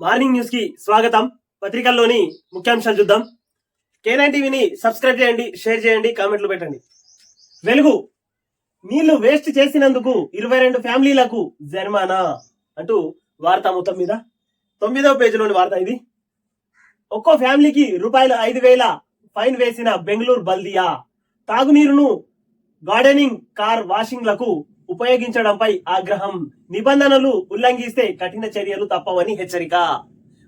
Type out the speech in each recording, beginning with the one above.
Morning న్యూస్కి స్వాగతం. పత్రికల్లోని ముఖ్యాంశాలు చూద్దాం. కేనైన్ టీవీని సబ్స్క్రైబ్ చేయండి షేర్ చేయండి కామెంట్లు పెట్టండి. వెలుగు. నీళ్ళు వేస్ట్ చేసినందుకు ఇరవై రెండు ఫ్యామిలీలకు జరిమానా అంటూ వార్త మొత్తం మీద. తొమ్మిదవ పేజీలోని వార్త ఇది. ఒక్కో ఫ్యామిలీకి రూపాయలు ఐదు వేల ఫైన్ వేసిన బెంగళూరు బల్దియా. తాగునీరును గార్డెనింగ్ కార్ వాషింగ్లకు ఉపయోగించడంపై ఆగ్రహం. నిబంధనలు ఉల్లంఘిస్తే కఠిన చర్యలు తప్పవని హెచ్చరిక.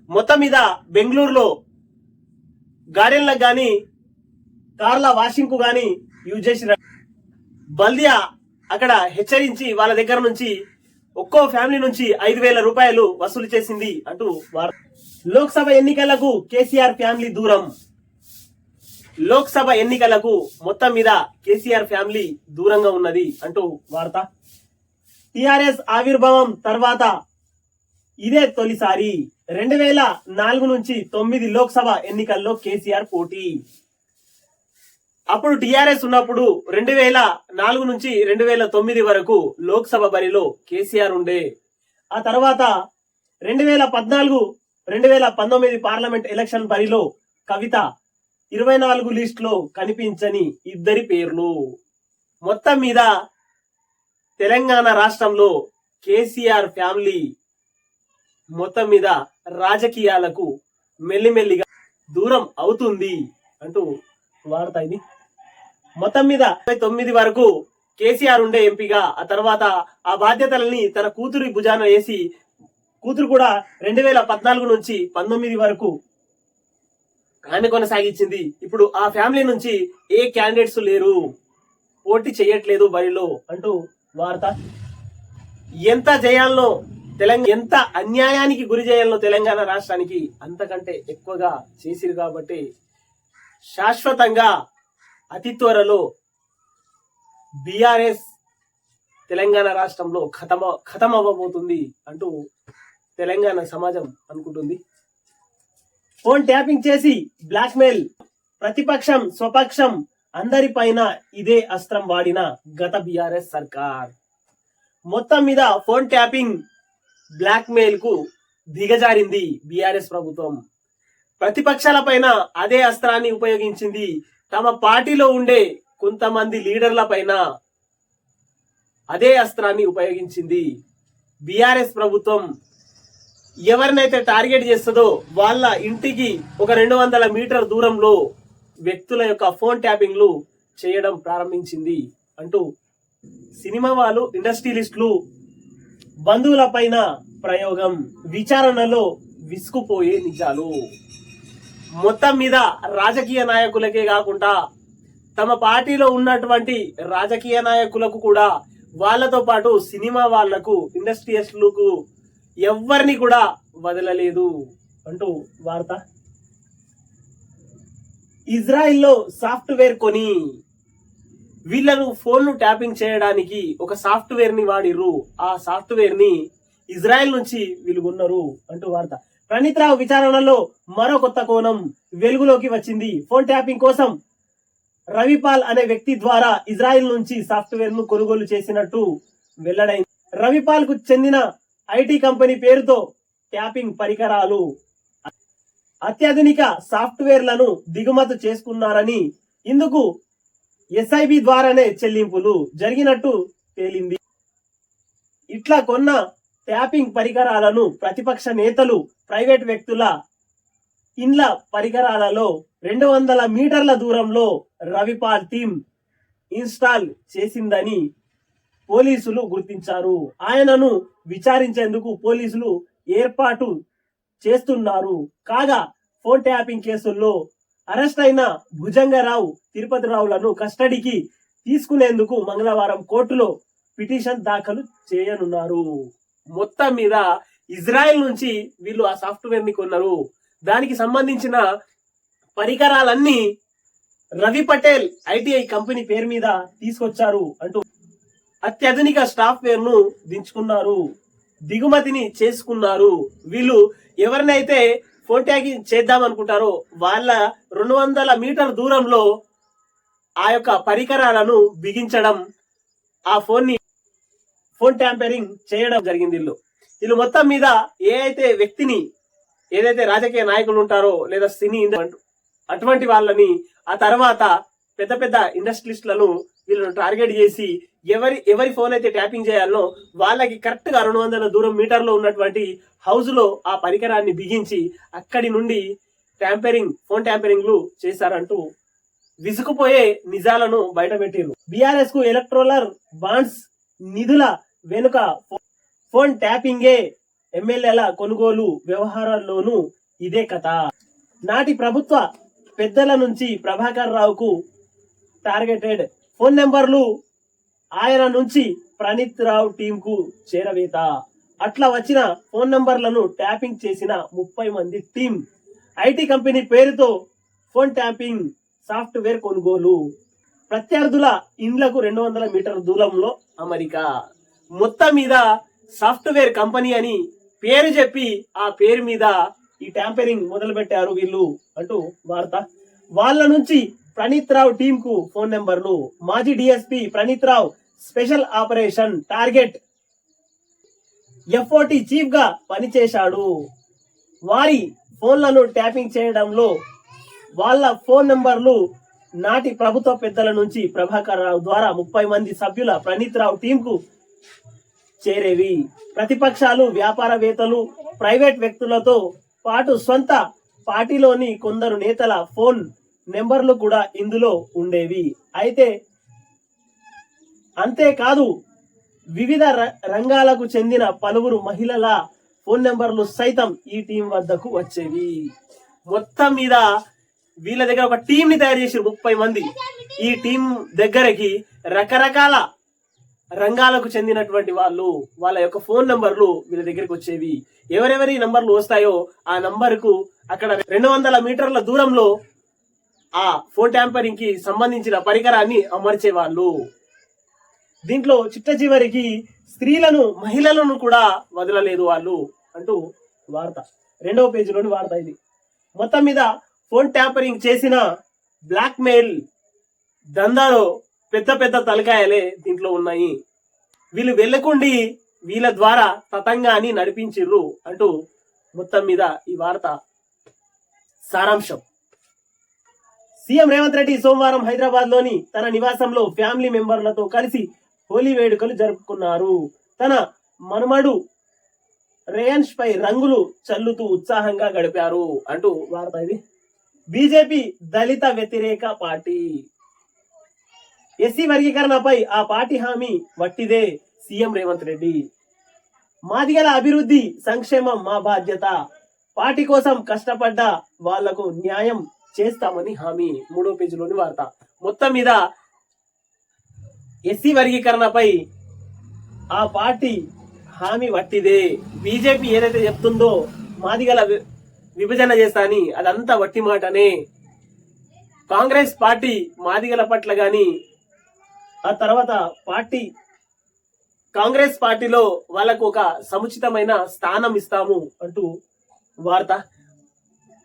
మొత్తం మీద బెంగళూరులో గార్డెన్లకు గాని కార్ల వాషింగ్కు గాని యూజ్ చేసిన బల్దియా అక్కడ హెచ్చరించి వాళ్ళ దగ్గర నుంచి ఒక్కో ఫ్యామిలీ నుంచి ఐదు వేల రూపాయలు వసూలు చేసింది అంటూ వార్త లోక్సభ ఎన్నికలకు కేసీఆర్ ఫ్యామిలీ దూరం. లోక్సభ ఎన్నికలకు మొత్తం మీద కేసీఆర్ ఫ్యామిలీ దూరంగా ఉన్నది అంటూ వార్త. టిఆర్ఎస్ ఆవిర్భావం తర్వాత ఇదే తొలిసారి రెండు వేల నాలుగు నుంచి తొమ్మిది లోక్సభ ఎన్నికల్లో కేసీఆర్ పోటీ. అప్పుడు టిఆర్ఎస్ ఉన్నప్పుడు రెండు వేల నాలుగు నుంచి రెండు వేల తొమ్మిది వరకు లోక్సభ బరిలో కేసీఆర్ ఉండే. ఆ తర్వాత రెండు వేల పద్నాలుగు రెండు వేల పంతొమ్మిది పార్లమెంట్ ఎలక్షన్ బరిలో కవిత ఇరవై నాలుగు లిస్టులో కనిపించని ఇద్దరి పేర్లు. మొత్తం మీద తెలంగాణ రాష్ట్రంలో కేసీఆర్ ఫ్యామిలీ మొత్తం మీద రాజకీయాలకు మెల్లిమెల్లిగా దూరం అవుతుంది అంటూ వార్త ఇది. మొత్తం మీద ఇరవై తొమ్మిది వరకు కేసీఆర్ ఉండే ఎంపీగా ఆ తర్వాత ఆ బాధ్యతలని తన కూతురి భుజాన వేసి కూతురు కూడా రెండు వేల పద్నాలుగు నుంచి పంతొమ్మిది వరకు ఆమె కొనసాగించింది. ఇప్పుడు ఆ ఫ్యామిలీ నుంచి ఏ క్యాండిడేట్స్ లేరు? పోటీ చేయట్లేదు బరిలో అంటూ వార్త. ఎంత చేయాలనో తెలంగాణ ఎంత అన్యాయానికి గురి చేయాలనో తెలంగాణ రాష్ట్రానికి అంతకంటే ఎక్కువగా చేసిరు కాబట్టి శాశ్వతంగా అతి త్వరలో బిఆర్ఎస్ తెలంగాణ రాష్ట్రంలో ఖతమ ఖతం అవ్వబోతుంది అంటూ తెలంగాణ సమాజం అనుకుంటుంది. ఫోన్ ట్యాపింగ్ చేసి బ్లాక్మెయిల్. ప్రతిపక్షం స్వపక్షం అందరిపైన ఇదే అస్త్రం వాడిన గత బిఆర్ఎస్ సర్కార్. మొత్తం మీద ఫోన్ ట్యాపింగ్ బ్లాక్మెయిల్కు దిగజారింది బిఆర్ఎస్ ప్రభుత్వం. ప్రతిపక్షాల పైన అదే అస్త్రాన్ని ఉపయోగించింది తమ పార్టీలో ఉండే కొంతమంది లీడర్ల పైన అదే అస్త్రాన్ని ఉపయోగించింది బిఆర్ఎస్ ప్రభుత్వం. ఎవరినైతే టార్గెట్ చేస్తుందో వాళ్ళ ఇంటికి ఒక రెండు వందల మీటర్ దూరంలో వ్యక్తుల యొక్క ఫోన్ ట్యాపింగ్లు చేయడం ప్రారంభించింది అంటూ సినిమా వాళ్ళు ఇండస్ట్రియలిస్టులు బంధువుల పైన ప్రయోగం విచారణలో విసుకుపోయే నిజాలు. మొత్తం మీద రాజకీయ నాయకులకే కాకుండా తమ పార్టీలో ఉన్నటువంటి రాజకీయ నాయకులకు కూడా వాళ్ళతో పాటు సినిమా వాళ్ళకు ఇండస్ట్రియస్లకు ఎవరిని కూడా వదలలేదు అంటూ వార్త. ఇజ్రాయిల్లో సాఫ్ట్వేర్ కొని వీళ్ళను ఫోన్ను ట్యాపింగ్ చేయడానికి ఒక సాఫ్ట్వేర్ని వాడిర్రు. ఆ సాఫ్ట్వేర్ని ఇజ్రాయెల్ నుంచి వీళ్ళు కొన్నారు అంటూ వార్త. ప్రణీత్ రావు విచారణలో మరో కొత్త కోణం వెలుగులోకి వచ్చింది. ఫోన్ ట్యాపింగ్ కోసం రవిపాల్ అనే వ్యక్తి ద్వారా ఇజ్రాయెల్ నుంచి సాఫ్ట్వేర్ను కొనుగోలు చేసినట్టు వెల్లడైంది. రవిపాల్కు చెందిన ఐటీ కంపెనీ పేరుతో ట్యాపింగ్ పరికరాలు అత్యాధునిక సాఫ్ట్వేర్లను దిగుమతి చేసుకున్నారని ఇందుకు ఎస్ఐబి ద్వారానే చెల్లింపులు జరిగినట్టు తేలింది. ఇట్లా కొన్న ట్యాపింగ్ పరికరాలను ప్రతిపక్ష నేతలు ప్రైవేట్ వ్యక్తుల ఇండ్ల పరికరాలలో రెండు వందల మీటర్ల దూరంలో రవిపాల్ టీం ఇన్స్టాల్ చేసిందని పోలీసులు గుర్తించారు. ఆయనను విచారించేందుకు పోలీసులు ఏర్పాటు చేస్తున్నారు. కాగా ఫోన్ ట్యాపింగ్ కేసుల్లో అరెస్ట్ అయిన భుజంగరావు తిరుపతి రావులను కస్టడీకి తీసుకునేందుకు మంగళవారం కోర్టులో పిటిషన్ దాఖలు చేయనున్నారు. మొత్తం మీద ఇజ్రాయెల్ నుంచి వీళ్ళు ఆ సాఫ్ట్వేర్ని కొన్నారు. దానికి సంబంధించిన పరికరాలన్నీ రవి పటేల్ ఐటీఐ కంపెనీ పేరు మీద తీసుకొచ్చారు అంటూ అత్యాధునిక సాఫ్ట్వేర్ను దించుకున్నారు దిగుమతిని చేసుకున్నారు. వీళ్ళు ఎవరినైతే ఫోన్ ట్యాగింగ్ చేద్దాం అనుకుంటారో వాళ్ళ రెండు వందల మీటర్ దూరంలో ఆ యొక్క పరికరాలను బిగించడం ఆ ఫోన్ని ఫోన్ ట్యాంపరింగ్ చేయడం జరిగింది వీళ్ళు. వీళ్ళు మొత్తం మీద ఏ అయితే వ్యక్తిని ఏదైతే రాజకీయ నాయకులు ఉంటారో లేదా సినీ అటువంటి వాళ్ళని ఆ తర్వాత పెద్ద పెద్ద ఇండస్ట్రీస్ట్లను వీళ్ళను టార్గెట్ చేసి ఎవరి ఎవరి ఫోన్ అయితే ట్యాపింగ్ చేయాలనో వాళ్ళకి కరెక్ట్గా రెండు వందల దూరం మీటర్లో ఉన్నటువంటి హౌస్లో ఆ పరికరాన్ని బిగించి అక్కడి నుండి ట్యాంపరింగ్ ఫోన్ ట్యాంపరింగ్లు చేశారంటూ విసుకుపోయే నిజాలను బయటపెట్టారు బీఆర్ఎస్కు ఎలక్ట్రోలర్ బాండ్స్ నిధుల వెనుక ఫోన్ ట్యాపింగే ఎమ్మెల్యేల కొనుగోలు వ్యవహారాల్లోనూ ఇదే కథ. నాటి ప్రభుత్వ పెద్దల నుంచి ప్రభాకర్ రావుకు టార్గెటెడ్ ఫోన్ నెంబర్లు ఆయన నుంచి ప్రణీత్ రావు టీం కు చేరవేత. అట్లా వచ్చిన ఫోన్ నంబర్లను ట్యాపింగ్ చేసిన ముప్పై మంది టీం. ఐటీ కంపెనీ పేరుతో ఫోన్ ట్యాపింగ్ సాఫ్ట్వేర్ కొనుగోలు. ప్రత్యర్థుల ఇండ్లకు రెండు వందల మీటర్ల దూరంలో అమెరికా. మొత్తం మీద సాఫ్ట్వేర్ కంపెనీ అని పేరు చెప్పి ఆ పేరు మీద ఈ ట్యాంపరింగ్ మొదలు పెట్టారు వీళ్ళు అంటూ వార్త. వాళ్ళ నుంచి ప్రణీత్ రావు టీం కు ఫోన్ నెంబర్లు. మాజీ DSP Praneeth Rao special operation target. F O T చీఫ్గా పనిచేశాడు. వారి ఫోన్లను ట్యాపింగ్ చేయడంలో వాళ్ళ ఫోన్ నెంబర్లు నాటి ప్రభుత్వ పెద్దల నుంచి ప్రభాకర్ రావు ద్వారా ముప్పై మంది సభ్యుల ప్రణీత్ రావు టీం కు చేరేవి. ప్రతిపక్షాలు వ్యాపారవేత్తలు ప్రైవేట్ వ్యక్తులతో పాటు సొంత పార్టీలోని కొందరు నేతల ఫోన్ నెంబర్లు కూడా ఇందులో ఉండేవి. అయితే అంతేకాదు వివిధ ర- రంగాలకు చెందిన పలువురు మహిళల ఫోన్ నెంబర్లు సైతం ఈ టీం వద్దకు వచ్చేవి. మొత్తం మీద వీళ్ళ దగ్గర ఒక టీం ని తయారు చేసి ముప్పై మంది. ఈ టీం దగ్గరకి రకరకాల రంగాలకు చెందినటువంటి వాళ్ళు వాళ్ళ యొక్క ఫోన్ నంబర్లు వీళ్ళ దగ్గరికి వచ్చేవి. ఎవరెవరి నంబర్లు వస్తాయో ఆ నంబర్కు అక్కడ రెండు వందల మీటర్ల దూరంలో ఆ ఫోన్ ట్యాంపరింగ్కి సంబంధించిన పరికరాన్ని అమర్చే వాళ్ళు దీంట్లో చిట్ట చివరికి స్త్రీలను మహిళలను కూడా వదలలేదు వాళ్ళు అంటూ వార్త. రెండవ పేజీలోని వార్త ఇది. మొత్తం మీద ఫోన్ ట్యాంపరింగ్ చేసిన బ్లాక్ మెయిల్ దందాలో పెద్ద పెద్ద తలకాయలే దీంట్లో ఉన్నాయి. వీళ్ళు వెళ్ళకుండి వీళ్ళ ద్వారా తతంగాన్ని నడిపించిర్రు అంటూ మొత్తం మీద ఈ వార్త సారాంశం. సీఎం రేవంత్ రెడ్డి సోమవారం హైదరాబాద్లోని తన నివాసంలో ఫ్యామిలీ మెంబర్లతో కలిసి హోలీ వేడుకలు జరుపుకున్నారు. తన మనుమడు రేయన్స్ పై రంగులు చల్లుతూ ఉత్సాహంగా గడిపారు అంటూ వార్త ఇది. బీజేపీ దళిత వ్యతిరేక పార్టీ. ఎస్సీ వర్గీకరణపై ఆ పార్టీ హామీ వట్టిదే సీఎం రేవంత్ రెడ్డి. మాదిగల అభివృద్ధి సంక్షేమం మా బాధ్యత. పార్టీ కోసం కష్టపడ్డ వాళ్ళకు న్యాయం చేస్తామని హామీ. మూడో పేజీలోని వార్త. మొత్తం మీద ఎస్సీ వర్గీకరణపై ఆ పార్టీ హామీ వట్టిదే బీజేపీ ఏదైతే చెప్తుందో మాదిగల గల విభజన చేస్తా అని అదంతా వట్టి మాటనే. కాంగ్రెస్ పార్టీ మాదిగల పట్ల గాని ఆ తర్వాత పార్టీ కాంగ్రెస్ పార్టీలో వాళ్ళకు ఒక సముచితమైన స్థానం ఇస్తాము అంటూ వార్త.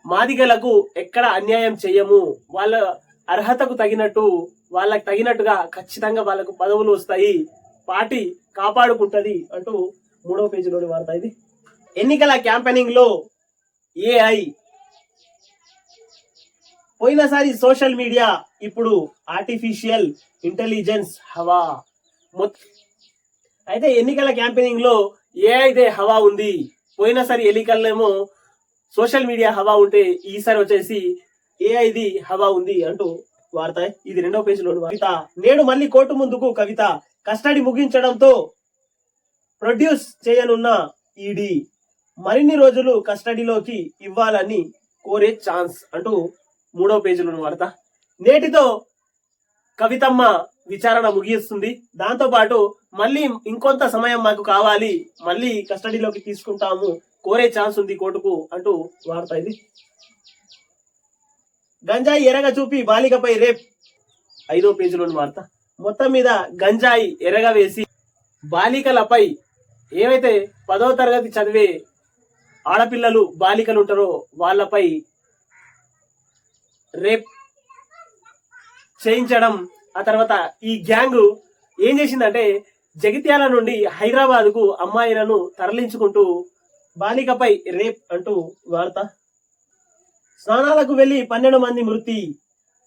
మాదిగలకు ఎక్కడ అన్యాయం చేయము. వాళ్ళ అర్హతకు తగినట్టు వాళ్ళకి తగినట్టుగా ఖచ్చితంగా వాళ్ళకు పదవులు వస్తాయి. పార్టీ కాపాడుకుంటది అంటూ మూడవ పేజీలోని వార్త ఇది. ఎన్నికల క్యాంపెయినింగ్లో ఏఐ. పోయినసారి సోషల్ మీడియా ఇప్పుడు ఆర్టిఫిషియల్ ఇంటెలిజెన్స్ హవా. అయితే ఎన్నికల క్యాంపెయినింగ్లో ఏఐదే హవా ఉంది. పోయినసారి ఎన్నికల్లేమో సోషల్ మీడియా హవా ఉంటే ఈసారి వచ్చేసి ఏఐది హవా ఉంది అంటూ వార్త. ఇది రెండవ పేజీలో కవిత నేడు మళ్ళీ కోర్టు ముందుకు కవిత. కస్టడీ ముగించడంతో ప్రొడ్యూస్ చేయనున్న ఈడీ. మరిన్ని రోజులు కస్టడీలోకి ఇవ్వాలని కోరే ఛాన్స్ అంటూ మూడో పేజీలోని వార్త. నేటితో కవితమ్మ విచారణ ముగిస్తుంది. దాంతో పాటు మళ్ళీ ఇంకొంత సమయం మాకు కావాలి. మళ్ళీ కస్టడీలోకి తీసుకుంటాము. కోరే ఛాన్స్ ఉంది కోర్టుకు అంటూ వార్త ఇది. గంజాయి ఎరగ చూపి బాలికపై రేప్. ఐదో పేజీలోని వార్త. మొత్తం మీద గంజాయి ఎరగ వేసి బాలికలపై ఏవైతే పదో తరగతి చదివే ఆడపిల్లలు బాలికలు ఉంటారో వాళ్ళపై రేప్ చేయించడం ఆ తర్వాత ఈ గ్యాంగ్ ఏం చేసిందంటే జగిత్యాల నుండి హైదరాబాద్కు అమ్మాయిలను తరలించుకుంటూ బాలికపై రేప్ అంటూ వార్త. స్నానాలకు వెళ్ళి పన్నెండు మంది మృతి.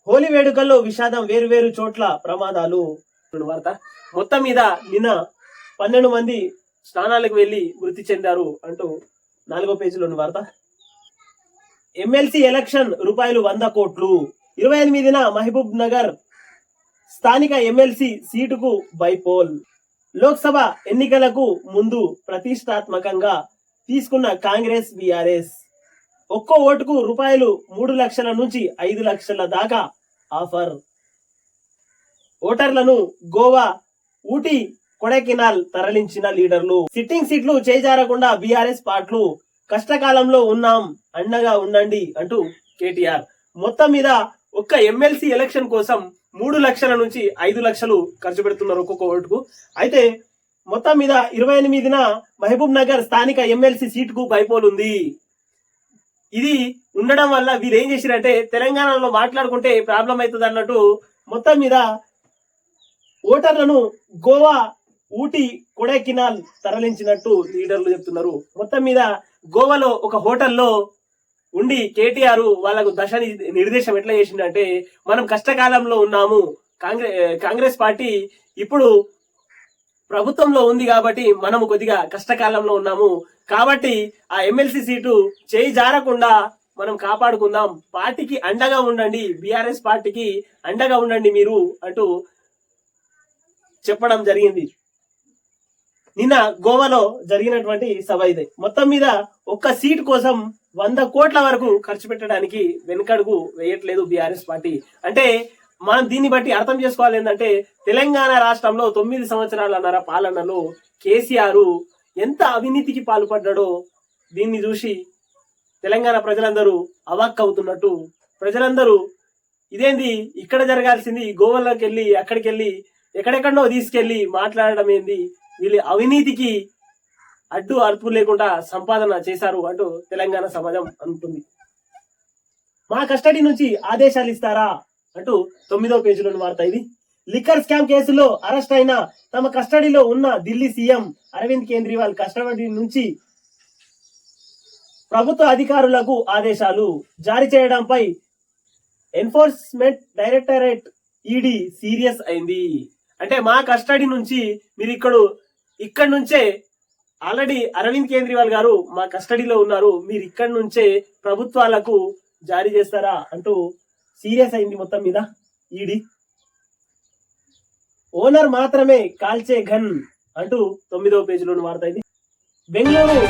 హోలీ వేడుకల్లో విషాదం వేరు వేరు చోట్ల ప్రమాదాలు. వార్త. మొత్తం మీద నిన్న పన్నెండు మంది స్నానాలకు వెళ్ళి మృతి చెందారు అంటూ నాలుగో పేజీలోని వార్త. ఎమ్మెల్సీ ఎలక్షన్ రూపాయలు వంద కోట్లు. ఇరవై ఎనిమిదిన మహబూబ్ నగర్ స్థానిక ఎమ్మెల్సీ సీటుకు బైపోల్. లోక్సభ ఎన్నికలకు ముందు ప్రతిష్టాత్మకంగా తీసుకున్న కాంగ్రెస్ బీఆర్ఎస్. ఒక్కో ఓటుకు రూపాయలు మూడు లక్షల నుంచి ఐదు లక్షల దాకా ఆఫర్. ఓటర్లను గోవా ఊటీ కొడైకెనాల్ తరలించిన లీడర్లు. సిట్టింగ్ సీట్లు చేజారకుండా బీఆర్ఎస్ పార్ట్లు కష్టకాలంలో ఉన్నాం అండగా ఉండండి అంటూ కేటీఆర్. మొత్తం మీద ఒక్క ఎమ్మెల్సీ ఎలక్షన్ కోసం మూడు లక్షల నుంచి ఐదు లక్షలు ఖర్చు పెడుతున్నారు ఒక్కొక్క ఓటుకు. అయితే మొత్తం మీద ఇరవై ఎనిమిదిన మహబూబ్ నగర్ స్థానిక ఎమ్మెల్సీ సీటుకు బైపోల్ ఇది ఉండడం వల్ల వీరు ఏం చేసిరంటే తెలంగాణలో మాట్లాడుకుంటే ప్రాబ్లం అవుతుంది అన్నట్టు మొత్తం మీద ఓటర్లను గోవా ఊటీ కొడైకినాల్ తరలించినట్టు లీడర్లు చెప్తున్నారు. మొత్తం మీద గోవాలో ఒక హోటల్లో ఉండి కేటీఆర్ వాళ్ళకు దశ నిర్దేశం ఎట్లా చేసిండంటే మనం కష్టకాలంలో ఉన్నాము కాంగ్రెస్ కాంగ్రెస్ పార్టీ ఇప్పుడు ప్రభుత్వంలో ఉంది కాబట్టి మనము కొద్దిగా కష్టకాలంలో ఉన్నాము. కాబట్టి ఆ ఎమ్మెల్సీ సీటు చేయి జారకుండా మనం కాపాడుకుందాం. పార్టీకి అండగా ఉండండి. బీఆర్ఎస్ పార్టీకి అండగా ఉండండి మీరు అంటూ చెప్పడం జరిగింది. నిన్న గోవాలో జరిగినటువంటి సభ ఇదే. మొత్తం మీద ఒక్క సీట్ కోసం వంద కోట్ల వరకు ఖర్చు పెట్టడానికి వెనుకడుగు వేయట్లేదు బీఆర్ఎస్ పార్టీ. అంటే మనం దీన్ని బట్టి అర్థం చేసుకోవాలి ఏంటంటే తెలంగాణ రాష్ట్రంలో తొమ్మిది సంవత్సరాలన్నర పాలనలో కేసీఆర్ ఎంత అవినీతికి పాల్పడ్డాడో దీన్ని చూసి తెలంగాణ ప్రజలందరూ అవాక్ అవుతున్నట్టు. ప్రజలందరూ ఇదేంది? ఇక్కడ జరగాల్సింది గోవాలోకి వెళ్ళి అక్కడికి వెళ్ళి ఎక్కడెక్కడో తీసుకెళ్ళి మాట్లాడడం ఏంది? వీళ్ళు అవినీతికి అడ్డు అర్పు లేకుండా సంపాదన చేశారు అంటూ తెలంగాణ సమాజం అంటుంది. మా కస్టడీ నుంచి ఆదేశాలు ఇస్తారా? అంటూ తొమ్మిదో పేజీలోని వార్త ఇది. లిక్కర్ స్కామ్ కేసులో అరెస్ట్ అయిన తమ కస్టడీలో ఉన్న ఢిల్లీ సీఎం అరవింద్ కేజ్రీవాల్ కస్టడీ నుంచి ప్రభుత్వ అధికారులకు ఆదేశాలు. జారీ చేయడంపై ఎన్ఫోర్స్మెంట్ డైరెక్టరేట్ ఈడీ సీరియస్ అయింది. అంటే మా కస్టడీ నుంచి మీరు ఇక్కడ ఇక్కడ నుంచే ఆల్రెడీ అరవింద్ కేజ్రీవాల్ గారు మా కస్టడీలో ఉన్నారు. మీరు ఇక్కడ నుంచే ప్రభుత్వాలకు జారీ చేస్తారా అంటూ సీరియస్ అయింది మొత్తం మీద ఈడి. ఓనర్ మాత్రమే కాల్చే గన్ అంటూ తొమ్మిదవ పేజీలోని వార్త ఇది. బెంగళూరు